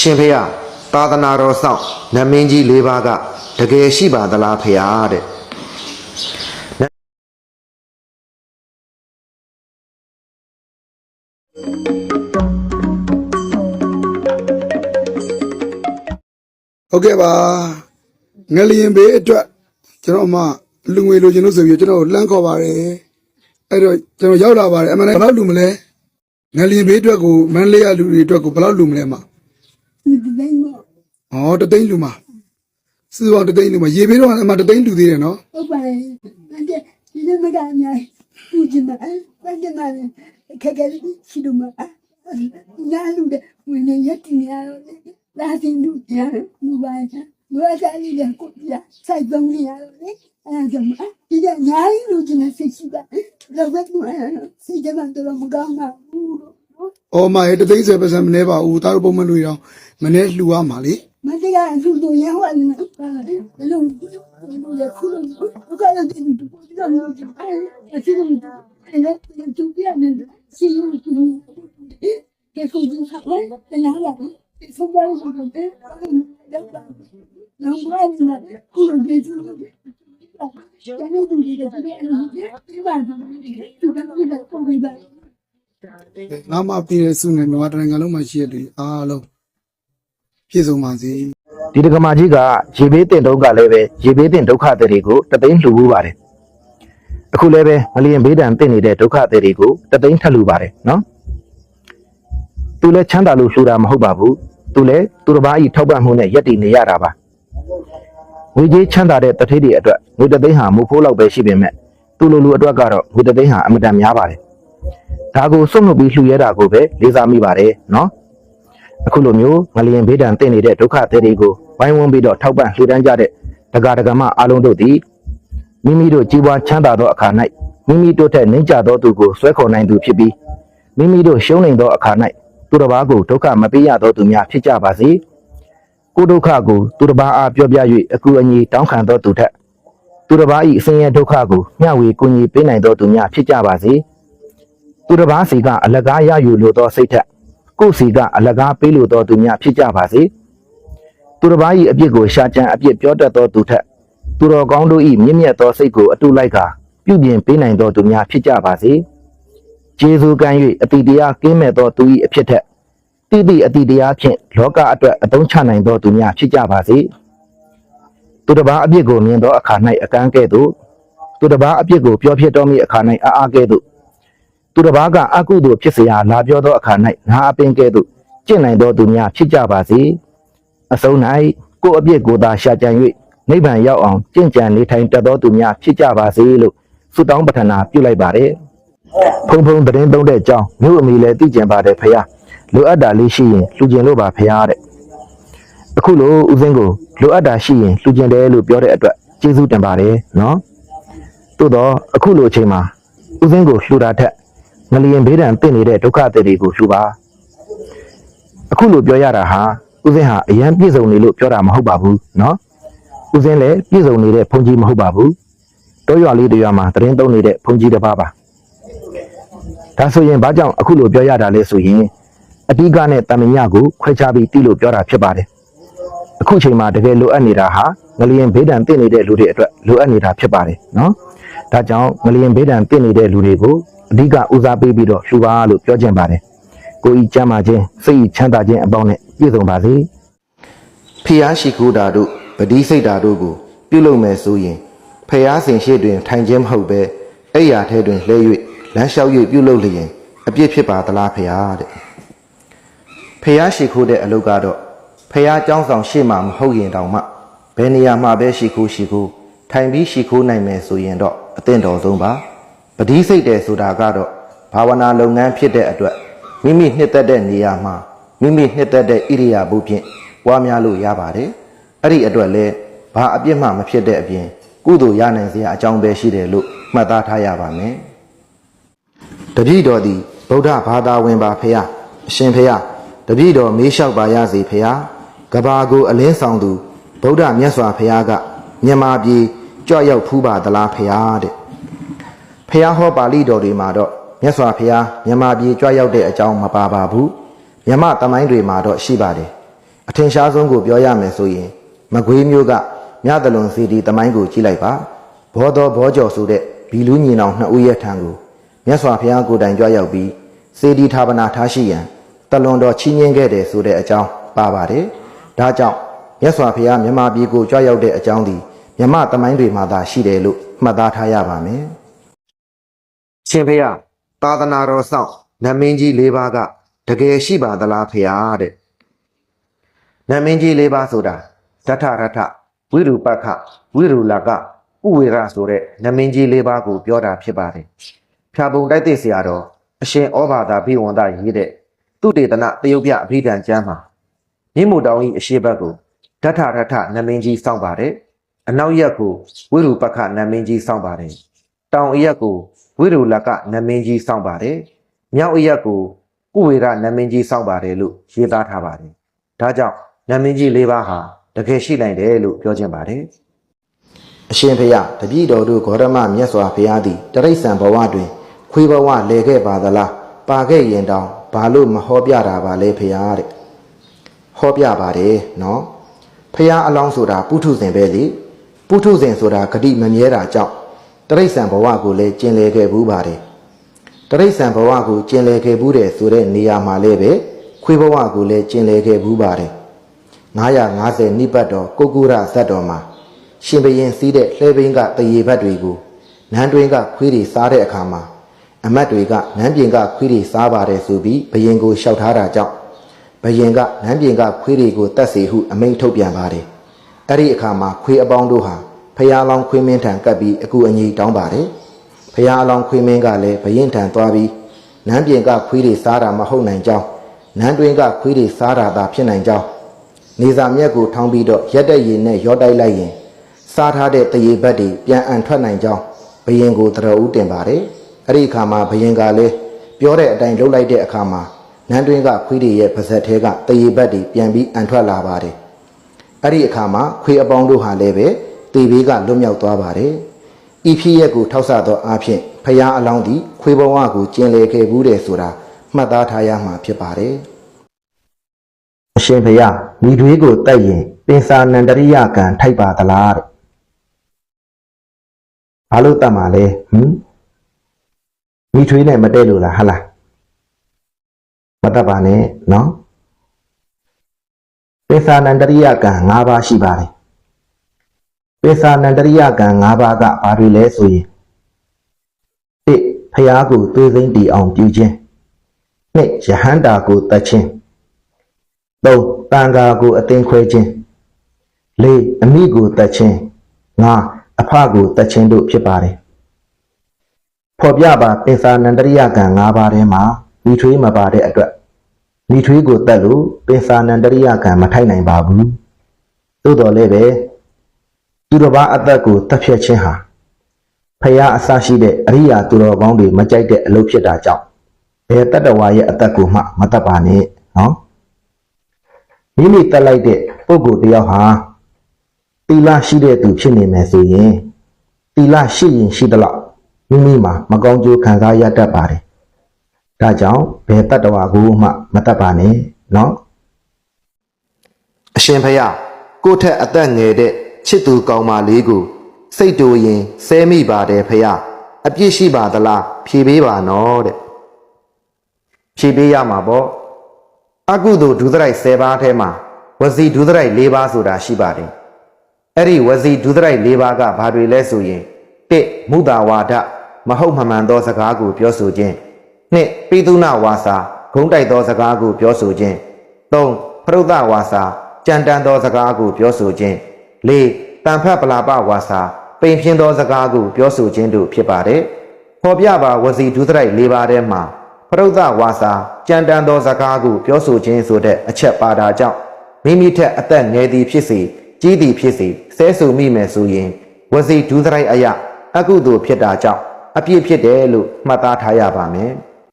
ရှင်ဖေယသာသနာတော်ဆောင်နတ်မင်းကြီး၄ပါးကတကယ်ရှိပါသလားဖေယတဲ့ဟုတ်ကဲ့ပါငလျင်ဘေးအတွက်ကျွန်တော်မှလူငွေလိုချင်လို့ဆိုပြီးကျွန်တော်ကိုလှမ်းခေါ်ပါတယ်အဲ့တော့ကျွန်တော်ရောက်လာပါတယ်အမှန်တကယ်ဘယ်လောက်လူမလဲငလျင်ဘေးအတွက်ကိုမန်းလေးရလူတွေအတွက်ကိုဘယ်လောက်လူမလဲမ ဒီတိုင်းတော့ဟောတသိန်းလူမစီပေါင်းတသိန်းလူမရေဘေးတော့အမှတသိန်းလူသေးတယ်နော်ဟုတ်ပါရဲ့အဲ့ဒါဒီလိုမကအများဘူးချင်တာအဲ့ဒါမှခက်ခဲရှိလို့မနားလူတဲ့ဝင်နေရက်တင်ရတော့လာတင်လူရလူပါချာဘာသာလေးကကိုပြစိုက်သုံးနေရတော့လေအဲ့ဒါမှဒီကညာရီလူချင်တဲ့စိတ်ရှိတာတော့ဘယ်မှာစိတ်ကြမ်းတော့မကောင်းပါဘူးလို့ အော်မရေတသိန်းဆယ်ပတ်စံမနေပါဘူးတားတို့ပုံမှန်လူတွေတော့မနေလှူရမှာလေမတရားသူတို့ရဟောနေတယ်ဘလုံးဘယ်ခုလုံးဘကလည်းတူတူဒီလိုမျိုးအဲအစီအမံအဲ့တူပြနေစီယူတူကဲကိုဒီဟာလဲနားလာဆိုပါလို့ဆိုတယ်နော်ဘာလဲခုလုံးဒီတူကျန်တဲ့သူတွေကတကယ်ဒီပါတူတယ်တူတယ်ပုံပြပါ ငါမှပြည်ရစုနေတော့တနိုင်ငံလုံးမှာရှိရတဲ့အားလုံးပြည့်စုံပါစေဒီဒကမာကြီးကရေဘေးတင်တုံးကလည်းပဲရေဘေးတင်ဒုက္ခသည်တွေကိုတသိန်းလှူဘူးပါတယ်အခုလည်းပဲမလျင်ဘေးဒဏ်တင်နေတဲ့ဒုက္ခသည်တွေကိုတသိန်းထပ်လှူပါတယ်နော်သူလည်းချမ်းသာလို့လှူတာမဟုတ်ပါဘူးသူလည်းသူတစ်ပါးဤထောက်ပံ့မှုနဲ့ယက်တည်နေရတာပါငွေကြေးချမ်းသာတဲ့တထေးတွေအတွက်ငွေတသိန်းဟာမဖို့လောက်ပဲရှိပေမဲ့သူလိုလူအတွက်ကတော့ငွေတသိန်းဟာအမတန်များပါတယ် ဒါကိုစွန့်လွတ်ပြီးလှူရတာကိုပဲလေးစားမိပါတယ်နော်အခုလိုမျိုးငလျင်ဘေးဒဏ်တင့်နေတဲ့ဒုက္ခသည်တွေကိုဝိုင်းဝန်းပြီးတော့ထောက်ပံ့လှူဒန်းကြတဲ့ဒကာဒကမအားလုံးတို့သည်မိမိတို့ကြီးပွားချမ်းသာသောအခါ၌မိမိတို့ထက်နှိမ့်ကြသောသူကိုဆွဲခေါ်နိုင်သူဖြစ်ပြီးမိမိတို့ရှုံးနေသောအခါ၌သူတစ်ပါးကိုဒုက္ခမပေးရသောသူများဖြစ်ကြပါစေကိုယ်ဒုက္ခကိုသူတစ်ပါးအားပြောပြ၍အကူအညီတောင်းခံသောသူထက်သူတစ်ပါး၏အစဉ်ရဲ့ဒုက္ခကိုမျှဝေကူညီပေးနိုင်သောသူများဖြစ်ကြပါစေ သူတစ်ပါးစီကအလကားရယူလိုသောစိတ်ထက်ကိုယ်စီကအလကားပေးလို့တော်သူများဖြစ်ကြပါစေသူတစ်ပါး၏အပြစ်ကိုရှာကြံအပြစ်ပြောတတ်သောသူထက်သူတော်ကောင်းတို့၏မြင့်မြတ်သောစိတ်ကိုအတုလိုက်ကပြုပြင်ပေးနိုင်သောသူများဖြစ်ကြပါစေဂျေဇုကံ၍အတိတရားကင်းမဲ့သောသူ၏အဖြစ်ထက်တိတိအတိတရားဖြင့်လောကအတွက်အသုံးချနိုင်သောသူများဖြစ်ကြပါစေသူတစ်ပါးအပြစ်ကိုမြင်သောအခါ၌အကန့်ကဲ့သို့သူတစ်ပါးအပြစ်ကိုပြောဖြစ်တော်မူအခါ၌အားအားကဲ့သို့ သူတစ်ပါးကအကုသိုလ်ဖြစ်เสียလာပြောသောအခါ၌ငါအပင်ကဲ့သို့ကျင့်နိုင်သောသူများဖြစ်ကြပါစေအဆုံး၌ကိုယ်အပြစ်ကိုယ်သာရှာကြံ၍နိဗ္ဗာန်ရောက်အောင်ကျင့်ကြံနေထိုင်တတ်သောသူများဖြစ်ကြပါစေလို့ဆုတောင်းပတ္ထနာပြုလိုက်ပါတယ်ဖုံဖုံသတင်းသုံးတဲ့အကြောင်းမြို့အမိလည်းသိကျင်ပါတယ်ဖခင်လိုအပ်တာလေးရှိရင်လှူကျင်လို့ပါဖခင်တဲ့အခုလိုဦးစင်းကိုလိုအပ်တာရှိရင်လှူကျင်တယ်လို့ပြောတဲ့အတွက်ကျေးဇူးတင်ပါတယ်နော်သို့တော့အခုလိုအချိန်မှာဦးစင်းကိုလှူတာထက် ငလျင်ဘေးဒဏ်တင့်နေတဲ့ဒုက္ခသည်တွေကိုလှူပါအခုလိုပြောရတာဟာဦးစင်းဟာအရန်ပြည့်စုံနေလို့ပြောတာမဟုတ်ပါဘူးเนาะဦးစင်းလည်းပြည့်စုံနေတဲ့ဘုန်းကြီးမဟုတ်ပါဘူးတောရွာလေးတရွာမှာတရင်သုံးနေတဲ့ဘုန်းကြီးတစ်ပါးပါဒါဆိုရင်ဘာကြောင့်အခုလိုပြောရတာလဲဆိုရင်အတိကနဲ့တမညကိုခွဲခြားပြီးတိလို့ပြောတာဖြစ်ပါတယ်အခုချိန်မှာတကယ်လိုအပ်နေတာဟာငလျင်ဘေးဒဏ်တင့်နေတဲ့လူတွေအတွက်လိုအပ်နေတာဖြစ်ပါတယ်เนาะဒါကြောင့်ငလျင်ဘေးဒဏ်တင့်နေတဲ့လူတွေကို အဓိကဦးစားပေးပြီးတော့လှူပါလို့ပြောချင်ပါတယ်ကိုကြီးကျမ်းမာခြင်းစိတ်ချမ်းသာခြင်းအပေါင်းနဲ့ပြည့်စုံပါစေဖျားရှိခိုးတာတို့ပတိစိတ်တာတို့ကိုပြုလုပ်မယ်ဆိုရင်ဖျားစဉ်ရှိတွင်ထိုင်ခြင်းမဟုတ်ပဲအဲ့ရာထဲတွင်လှဲ၍လမ်းလျှောက်၍ပြုလုပ်လျင်အပြစ်ဖြစ်ပါသလားဖျားတဲ့ဖျားရှိခိုးတဲ့အလုပ်ကတော့ဖျားကြောင်းဆောင်ရှေ့မှာမဟုတ်ရင်တောင်မှဘယ်နေရာမှာပဲရှိခိုးရှိခိုးထိုင်ပြီးရှိခိုးနိုင်မယ်ဆိုရင်တော့အသင့်တော်ဆုံးပါ ပတိစိတ်တယ်ဆိုတာကတော့ဘာဝနာလုပ်ငန်းဖြစ်တဲ့အတွက်မိမိနှစ်သက်တဲ့နေရာမှာမိမိနှစ်သက်တဲ့ဣရိယာပုဖြင့်ပွားများလို့ရပါတယ်အဲ့ဒီအတွက်လဲဘာအပြစ်မှမဖြစ်တဲ့အပြင်ကုသိုလ်ရနိုင်စရာအကြောင်းပဲရှိတယ်လို့မှတ်သားထားရပါမယ်တပည့်တော်သည်ဗုဒ္ဓဘာသာဝင်ပါဖေယအရှင်ဖေယတပည့်တော်မေးလျှောက်ပါရစေဖေယကဘာကိုအလင်းဆောင်သူဗုဒ္ဓမြတ်စွာဘုရားကမြန်မာပြည်ကြွရောက်ဖူးပါသလားဖေယတဲ့ ဖះဟောပါဠိတော်တွေမှာတော့မြတ်စွာဘုရားမြန်မာပြည်ကြွရောက်တဲ့အကြောင်းမပါပါဘူးမြမတမိုင်းတွေမှာတော့ရှိပါတယ်အထင်ရှားဆုံးကိုပြောရမယ်ဆိုရင်မကွေးမျိုးကမြသလွန်စီဒီတမိုင်းကိုကြည့်လိုက်ပါဘောတော်ဘောကျော်ဆိုတဲ့ဘီလူညီနောင်နှစ်ဦးရဲ့ထံကိုမြတ်စွာဘုရားကိုယ်တိုင်ကြွရောက်ပြီးစေဒီဌာပနာထားရှိရန်တလွန်တော်ချီးမြှင့်ခဲ့တယ်ဆိုတဲ့အကြောင်းပါပါတယ်ဒါကြောင့်မြတ်စွာဘုရားမြန်မာပြည်ကိုကြွရောက်တဲ့အကြောင်းဒီမြမတမိုင်းတွေမှာသာရှိတယ်လို့မှတ်သားထားရပါမယ် ရှင်ဖေယသာသနာတော်ဆောင်နတ်မင်းကြီး၄ပါးကတကယ်ရှိပါသလားဖေယတဲ့နတ်မင်းကြီးလေးပါးဆိုတာဓထရထဝိရူပခဝိရူလကဥဝေရဆိုတဲ့နတ်မင်းကြီးလေးပါးကိုပြောတာဖြစ်ပါတယ်။ဖြာပုံတိုက်သိဆရာတော်အရှင်ဩဘာသာဘိဝန္တရေးတဲ့သူတေသနတယုတ်ပြအဘိဓမ္ကျမ်းမှာမြင့်မို့တောင်ကြီးအရှိဘက်ကိုဓထရထနတ်မင်းကြီးစောင့်ပါတယ်။အနောက်ရက်ကိုဝိရူပခနတ်မင်းကြီးစောင့်ပါတယ်။တောင်အရက်ကို ဝိရူလကနတ်မင်းကြီးစောင့်ပါတယ်။မြောက်အရက်ကိုဥဝေရနတ်မင်းကြီးစောင့်ပါတယ်လို့ရေးသားထားပါတယ်။ဒါကြောင့်နတ်မင်းကြီး၄ပါးဟာတကယ်ရှိနိုင်တယ်လို့ပြောခြင်းပါတယ်။အရှင်ဖေယတပည့်တော်တို့ဂေါရမမြတ်စွာဘုရားသည်တရိษံဘဝတွင် ခွေးဘဝလဲခဲ့ပါသလားပါခဲ့ရင်တောင်ဘာလို့မဟောပြတာပါလဲဖေယတဲ့။ဟောပြပါတယ်နော်။ဖះအလောင်းဆိုတာပုထုဇဉ်ပဲလေ။ပုထုဇဉ်ဆိုတာဂတိမမြဲတာကြောင့် တရိษံဘဝကိုလည်းကျင်လည်ခဲ့ဘူးပါတယ်။တရိษံဘဝကိုကျင်လည်ခဲ့ဘူးတယ်ဆိုတဲ့နေရာမှာလည်းပဲခွေးဘဝကိုလည်းကျင်လည်ခဲ့ဘူးပါတယ်950နိပတ်တော်ကုတ်ကုရဇတ်တော်မှာရှင်ဘရင်စီးတဲ့လှဲဘင်းကတရေဘတ်တွေကိုနန်းတွင်းကခွေးတွေစားတဲ့အခါမှာအမတ်တွေကနန်းပြင်ကခွေးတွေစားပါတယ်ဆိုပြီးဘရင်ကိုလျှောက်ထားတာကြောင့်ဘရင်ကနန်းပြင်ကခွေးတွေကိုတတ်စေဟုအမိန့်ထုတ်ပြန်ပါတယ်အဲ့ဒီအခါမှာခွေးအပေါင်းတို့ဟာ ဖះလောင်းခွေးမင်းထံကပ်ပြီးအကူအညီတောင်းပါတယ်ဖះအလောင်းခွေးမင်းကလည်းဘရင်ထံသွားပြီးနန်းပြင်ကခွေးတွေစားတာမဟုတ်နိုင်ကြောင်းနန်းတွင်ကခွေးတွေစားတာသာဖြစ်နိုင်ကြောင်းနေစာမြက်ကိုထောင်းပြီးတော့ရက်တဲ့ရည်နဲ့ရောတိုက်လိုက်ရင်စားထားတဲ့တရေဘက်တွေပြန်အန်ထွက်နိုင်ကြောင်းဘရင်ကိုတရဦးတင်ပါတယ်အဲ့ဒီအခါမှာဘရင်ကလည်းပြောတဲ့အတိုင်းလှုပ်လိုက်တဲ့အခါမှာနန်းတွင်ကခွေးတွေရဲ့ပါဇက်ထဲကတရေဘက်တွေပြန်ပြီးအန်ထွက်လာပါတယ်အဲ့ဒီအခါမှာခွေအပေါင်းတို့ဟာလည်းပဲ တေဘေးကလွတ်မြောက်သွားပါတယ်။ဤဖြစ်ရက်ကိုထောက်ဆသောအားဖြင့်ဖရာအလောင်းသည်ခွေဘဝကိုကျင်လည်ခဲ့ဘူးတယ်ဆိုတာမှတ်သားထားရမှာဖြစ်ပါတယ်။အရှင်ဖရာမိတွေးကိုတိုက်ရင်ပင်စာနန္တရိယကံထိုက်ပါသလားတဲ့။ဘာလို့တတ်မှာလဲဟမ်မိထွေးနဲ့မတည့်လို့လားဟဟလားမတတ်ပါနဲ့နော်ပေသာနန္တရိယကံ၅ပါးရှိပါတယ် ပေသာနန္တရိယကံ၅ပါးကဘာတွေလဲဆိုရင်၁ဖျားကိုသွေးသိမ့်တီအောင်ပြုခြင်း၂ယဟန္တာကိုတတ်ခြင်း၃တန်ဃာကိုအသင်ခွဲခြင်း၄အမိကိုတတ်ခြင်း၅အဖကိုတတ်ခြင်းတို့ဖြစ်ပါတယ်ဖော်ပြပါပေသာနန္တရိယကံ၅ပါးထဲမှာဒီထွေးမပါတဲ့အတွက်မိထွေးကိုတက်လို့ပင်စာနန္တရိယကံမထိုက်နိုင်ပါဘူးသို့တော်လည်းပဲ သူတော်ဘာအသက်ကိုတက်ဖြတ်ခြင်းဟာဖယားအစရှိတဲ့အရိယာသူတော်ကောင်းတွေမကြိုက်တဲ့အလုပ်ဖြစ်တာကြောင့်ဘယ်တတ္တဝါရဲ့အသက်ကိုမှမတက်ပါနဲ့နော်မိမိတက်လိုက်တဲ့ပုဂ္ဂိုလ်တယောက်ဟာတီလာရှိတဲ့သူဖြစ်နေမယ်ဆိုရင်တီလာရှိရင်ရှိသလောက်မိမိမှာမကောင်းကျိုးခံစားရတတ်ပါတယ်ဒါကြောင့်ဘယ်တတ္တဝါကိုမှမတတ်ပါနဲ့နော်အရှင်ဖယားကိုယ့်ထက်အသက်ငယ်တဲ့ ချစ်သူကောင်းမလေးကိုစိတ်တူရင်ဆဲမိပါတယ်ဖယားအပြစ်ရှိပါသလားဖြေပေးပါနော်တဲ့ဖြေပေးရမှာပေါ့အကုသိုလ်ဒုသရိုက်10ပါးထဲမှာဝစီဒုသရိုက်4ပါးဆိုတာရှိပါတယ်အဲ့ဒီဝစီဒုသရိုက်4ပါးကဘာတွေလဲဆိုရင်1မုဒ္ဒဝါဒမဟုတ်မမှန်သောစကားကိုပြောဆိုခြင်းနှစ်ပိသုနာဝါစာဂုံးတိုက်သောစကားကိုပြောဆိုခြင်းသုံးဖရုဒ္ဓဝါစာကြံတန်သောစကားကိုပြောဆိုခြင်း လေးတန်ဖတ်ပလာပဝါစာပိန်ဖြင်းသောစကားကိုပြောဆိုခြင်းတို့ဖြစ်ပါတယ်ဖော်ပြပါဝစီဒုသရိုက်၄ပါးထဲမှာဖရုဒ္ဓဝါစာကြံတန်သောစကားကိုပြောဆိုခြင်းဆိုတဲ့အချက်ပါတာကြောင့်မိမိထက်အသက်ငယ်သည်ဖြစ်စေကြီးသည်ဖြစ်စေဆဲဆူမိမယ်ဆိုရင်ဝစီဒုသရိုက်အယအကုသိုလ်ဖြစ်တာကြောင့်အပြစ်ဖြစ်တယ်လို့မှတ်သားထားရပါမယ်။